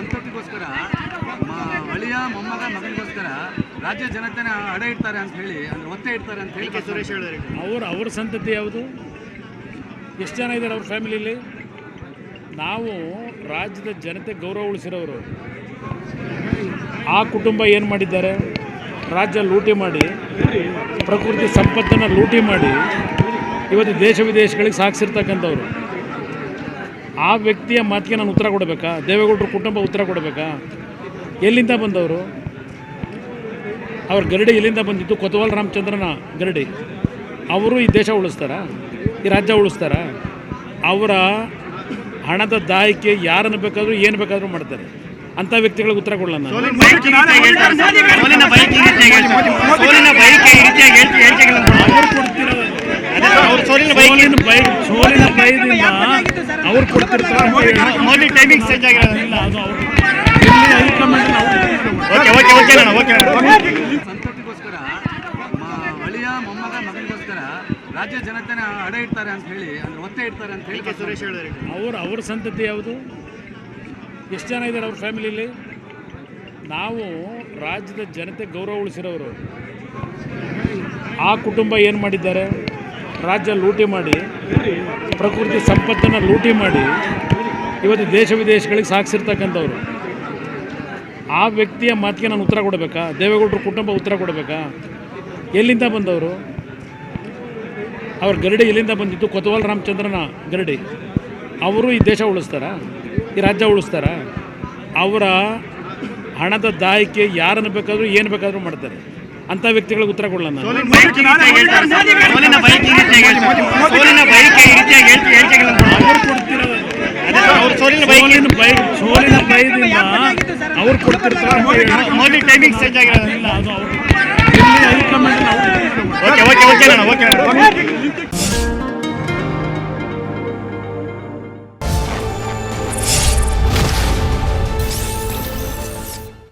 ಸಂತತಿಗೋಸ್ಕರ ಅಳಿಯ ಮೊಮ್ಮಗ ಮಗನಿಗೋಸ್ಕರ ರಾಜ್ಯ ಜನತೆನ ಅಡೆ ಇಡ್ತಾರೆ ಅಂತ ಹೇಳಿ ಅಂದ್ರೆ ಒತ್ತೆ ಇಡ್ತಾರೆ ಅಂತ ಹೇಳಿ ಸುರೇಶ್ ಅವ್ರ ಅವ್ರ ಸಂತತಿ ಯಾವುದು? ಎಷ್ಟು ಜನ ಇದ್ದಾರೆ ಅವ್ರ ಫ್ಯಾಮಿಲಿಲಿ? ನಾವು ರಾಜ್ಯದ ಜನತೆ ಗೌರವ ಉಳಿಸಿರೋರು. ಆ ಕುಟುಂಬ ಏನು ಮಾಡಿದ್ದಾರೆ? ರಾಜ್ಯ ಲೂಟಿ ಮಾಡಿ ಪ್ರಕೃತಿ ಸಂಪತ್ತನ್ನು ಲೂಟಿ ಮಾಡಿ ಇವತ್ತು ದೇಶ ವಿದೇಶಗಳಿಗೆ ಸಾಗಿಸಿರ್ತಕ್ಕಂಥವ್ರು ಆ ವ್ಯಕ್ತಿಯ ಮಾತಿಗೆ ನಾನು ಉತ್ತರ ಕೊಡಬೇಕಾ? ದೇವೇಗೌಡರ ಕುಟುಂಬ ಉತ್ತರ ಕೊಡಬೇಕಾ? ಎಲ್ಲಿಂದ ಬಂದವರು? ಅವ್ರ ಗರಡಿ ಎಲ್ಲಿಂದ ಬಂದಿದ್ದು? ಕೊತವಾಲ್ ರಾಮಚಂದ್ರನ ಗರಡಿ. ಅವರು ಈ ದೇಶ ಉಳಿಸ್ತಾರಾ? ಈ ರಾಜ್ಯ ಉಳಿಸ್ತಾರ? ಅವರ ಹಣದ ದಾಯಿಕೆ ಯಾರನ್ನು ಬೇಕಾದರೂ, ಏನು ಬೇಕಾದರೂ ಮಾಡ್ತಾರೆ. ಅಂಥ ವ್ಯಕ್ತಿಗಳಿಗೆ ಉತ್ತರ ಕೊಡಲ್ಲ ನಾನು ಸೋಲಿನ ಬೈಕ್ ಈ ರೀತಿಯಾಗಿ ಹೇಳ್ತಾರೆ. ಸೋಲಿನ ಬೈಕ್ ಈ ರೀತಿಯಾಗಿ ಹೇಳ್ತಿ- ಹೇಳಿಕೆಗಳನ್ನು ಕೊಡ್ತಾರೆ. ಅವ್ರು ಕೊಡ್ತಿರೋದು ಅದೇ ಅವ್ರು ಸೋಲಿನ ಬೈಕ್ ಸೋಲಿನ ಬೈದಿಂದ ಅವ್ರು ಕೊಡ್ತಿರ್ತಾರೆ ಅಂತ ಹೇಳಿ. ಮೋದಿ ಟೈಮಿಂಗ್ ಚೇಂಜ್ ಆಗಿರೋದಿಲ್ಲ ಅದು ಅವ್ರು ಇಲ್ಲಿ high command okay okay okay ಅಣ್ಣ ಓಕೆ ಮ- ಅಳಿಯ ಮೊಮ್ಮಗ ಮಗನಿಗೋಸ್ಕರ ರಾಜ್ಯ ಜನತೆನ ಅಡ ಇಡ್ತಾರೆ ಅಂತ ಹೇಳಿ ಅಂದ್ರೆ ಒತ್ತೆ ಇಡ್ತಾರೆ ಅಂತ ಹೇಳಿ ಸುರೇಶ್ ಹೇಳಿದ್ರು ಅವ್ರ ಅವ್ರ ಸಂತತಿ ಯಾವುದು? ಎಷ್ಟು ಜನ ಇದ್ದಾರೆ ಅವ್ರ ಫ್ಯಾಮಿಲಿಲಿ ನಾವು ರಾಜ್ಯದ ಜನತೆ ಗೌರವ ಉಳಿಸಿರೋರು. ಆ ಕುಟುಂಬ ಏನು ಮಾಡಿದ್ದಾರೆ? ರಾಜ್ಯ ಲೂಟಿ ಮಾಡಿ, ಪ್ರಕೃತಿ ಸಂಪತ್ತನ್ನು ಲೂಟಿ ಮಾಡಿ, ಇವತ್ತು ದೇಶ ವಿದೇಶಗಳಿಗೆ ಸಾಗಿಸಿರ್ತಕ್ಕಂಥವ್ರು ಆ ವ್ಯಕ್ತಿಯ ಮಾತಿಗೆ ನಾನು ಉತ್ತರ ಕೊಡಬೇಕಾ? ದೇವೇಗೌಡರು ಕುಟುಂಬ ಉತ್ತರ ಕೊಡಬೇಕಾ? ಎಲ್ಲಿಂದ ಬಂದವರು? ಅವ್ರ ಗರಡಿ ಎಲ್ಲಿಂದ ಬಂದಿದ್ದು? ಕೊತವಾಲ್ ರಾಮಚಂದ್ರನ ಗರಡಿ. ಅವರು ಈ ದೇಶ ಉಳಿಸ್ತಾರ? ಈ ರಾಜ್ಯ ಉಳಿಸ್ತಾರ? ಅವರ ಹಣದ ದಾಯಿಕೆ ಯಾರನ್ನು ಬೇಕಾದರೂ, ಏನು ಬೇಕಾದರೂ ಮಾಡ್ತಾರೆ. ಅಂಥ ವ್ಯಕ್ತಿಗಳಿಗೆ ಉತ್ತರ ಕೊಡಲ್ಲ ನಾನು. ಸೋಲಿನ. ಅವ್ರು ಕೊಡ್ತಿರೋದು. ಅದೇ ಅವ್ರು ಸೋಲಿನ ಬೈಕ್ ಸೋಲಿನ ಸೋಲಿನ ಬೈದಿಂದ ಅವ್ರು ಕೊಡ್ತಿರ್ತಾರೆ ಅಂತ high command okay okay okay okay